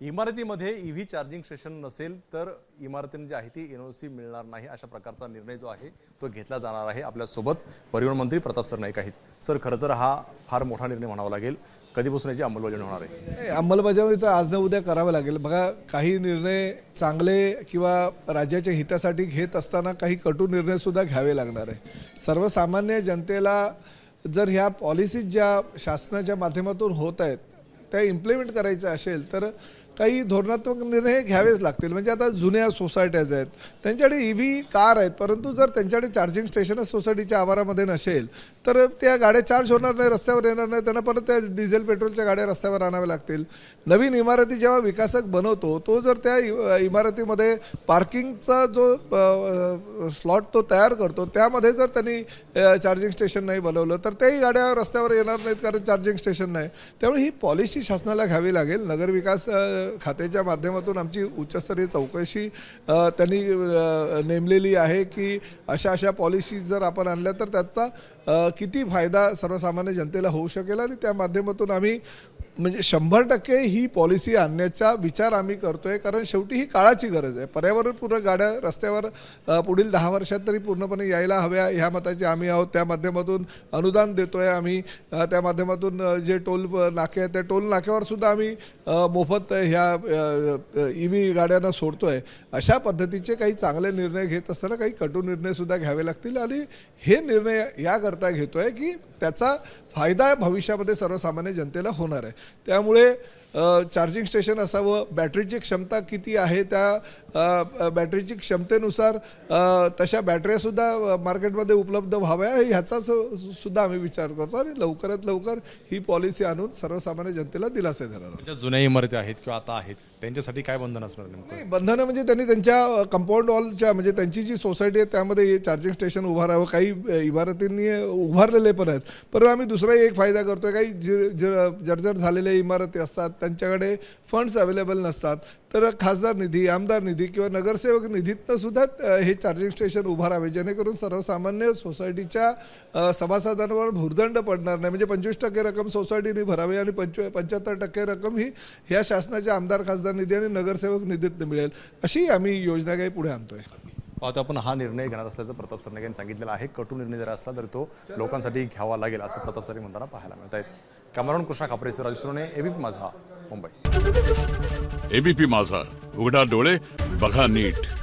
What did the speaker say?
इमारतीमध्ये E V charging station नसेल तर इमारतीने जी आहे ती एन ओ सी मिळणार नाही अशा प्रकारचा निर्णय जो आहे तो घेतला जाणार आहे आपल्यासोबत परिवहन मंत्री प्रताप सर नाईक आहेत. सर खरं तर हा फार मोठा निर्णय म्हणावा लागेल. कधीपासून याची अंमलबजावणी होणार आहे? अंमलबजावणी तर आज न उद्या करावं लागेल. बघा काही निर्णय चांगले किंवा राज्याच्या हितासाठी घेत असताना काही कटू निर्णयसुद्धा घ्यावे लागणार आहे. सर्वसामान्य जनतेला जर ह्या पॉलिसीज ज्या शासनाच्या माध्यमातून होत आहेत त्या इम्प्लिमेंट करायचं असेल तर काही धोरणात्मक निर्णय घ्यावेच लागतील. म्हणजे आता जुन्या सोसायट्याज आहेत. त्यांच्याकडे ई व्ही कार आहेत. परंतु जर त्यांच्याकडे चार्जिंग स्टेशनच सोसायटीच्या आवारामध्ये नसेल तर त्या गाड्या चार्ज होणार नाही रस्त्यावर येणार नाही. त्यांना परत त्या डिझेल पेट्रोलच्या गाड्या रस्त्यावर आणाव्या लागतील. नवीन इमारती जेव्हा विकासक बनवतो तो जर त्या इ- इमारतीमध्ये पार्किंगचा जो स्लॉट तो तयार करतो त्यामध्ये जर त्यांनी चार्जिंग स्टेशन नाही बनवलं तर त्याही गाड्या रस्त्यावर येणार नाहीत कारण चार्जिंग स्टेशन नाही. त्यामुळे ही पॉलिसी शासनाला घ्यावी लागेल. नगरविकास खात्याच्या माध्यमातून आमची उच्चस्तरीय चौकशी त्यांनी नेमलेली आहे की अशा अशा पॉलिसीज जर आपण आणल्या तर त्याचा किती फायदा सर्वसामान्य जनतेला होऊ शकेल आणि त्या माध्यमातून आम्ही म्हणजे शंभर टक्के ही पॉलिसी आणण्याचा विचार आम्ही करतोय कारण शेवटी ही काळाची गरज आहे. पर्यावरणपूरक गाड्या रस्त्यावर पुढील दहा वर्षात तरी पूर्णपणे यायला हव्या ह्या मताचे आम्ही आहोत. त्या माध्यमातून अनुदान देतोय आम्ही. त्या माध्यमातून जे टोल नाके आहेत त्या टोल नाक्यावर सुद्धा आम्ही मोफत ह्या ई व्ही गाड्यांना सोडतोय. अशा पद्धतीचे काही चांगले निर्णय घेत असताना काही कटू निर्णय सुद्धा घ्यावे लागतील आणि हे निर्णय याकरता घेतोय की त्याचा फायदा भविष्यामध्ये सर्वसामान्य जनतेला होणार आहे. त्यामुळे चार्जिंग स्टेशन असावं बॅटरीची क्षमता किती आहे त्या बॅटरीची क्षमतेनुसार तशा बॅटऱ्यासुद्धा मार्केटमध्ये उपलब्ध व्हाव्या ह्याचा सुद्धा आम्ही विचार करतो आणि लवकरात लवकर ही पॉलिसी आणून सर्वसामान्य जनतेला दिलासा देणार जुन्या इमारती आहेत किंवा आता आहेत त्यांच्यासाठी काय बंधन असणार नाही बंधनं म्हणजे त्यांनी त्यांच्या कंपाऊंड वॉलच्या म्हणजे त्यांची जी सोसायटी आहे त्यामध्ये चार्जिंग स्टेशन उभारावं काही इमारतींनी उभारलेले पण आहेत. परत आम्ही दुसराही एक फायदा करतोय काही जर्जर झालेल्या इमारती असतात त्यांच्याकडे फंड्स अवेलेबल नसतात. तर खासदार निधी आमदार निधी किंवा नगरसेवक निधीतनं सुद्धा हे चार्जिंग स्टेशन उभारावे जेणेकरून सर्वसामान्य सोसायटीच्या सभासदांवर भुर्दंड पडणार नाही. म्हणजे पंचवीस टक्के रक्कम सोसायटीने भरावी आणि पंच पंच्याहत्तर टक्के रक्कम ही ह्या शासनाच्या आमदार खासदार निधी आणि नगरसेवक निधीतनं मिळेल. अशी आम्ही योजना काही पुढे आणतोय. आता आपण हा निर्णय घेणार असल्याचं प्रताप सरनाईक यांनी सांगितलेलं आहे. कटू निर्णय जर असला तर तो लोकांसाठी घ्यावा लागेल असं प्रताप सर म्हणताना पाहायला मिळत आहेत कॅमेरॉन कृष्णा खापरे सर राजश्रोने एबीपी माझा. मुंबई. एबीपी माझा. उघडा डोळे बघा नीट.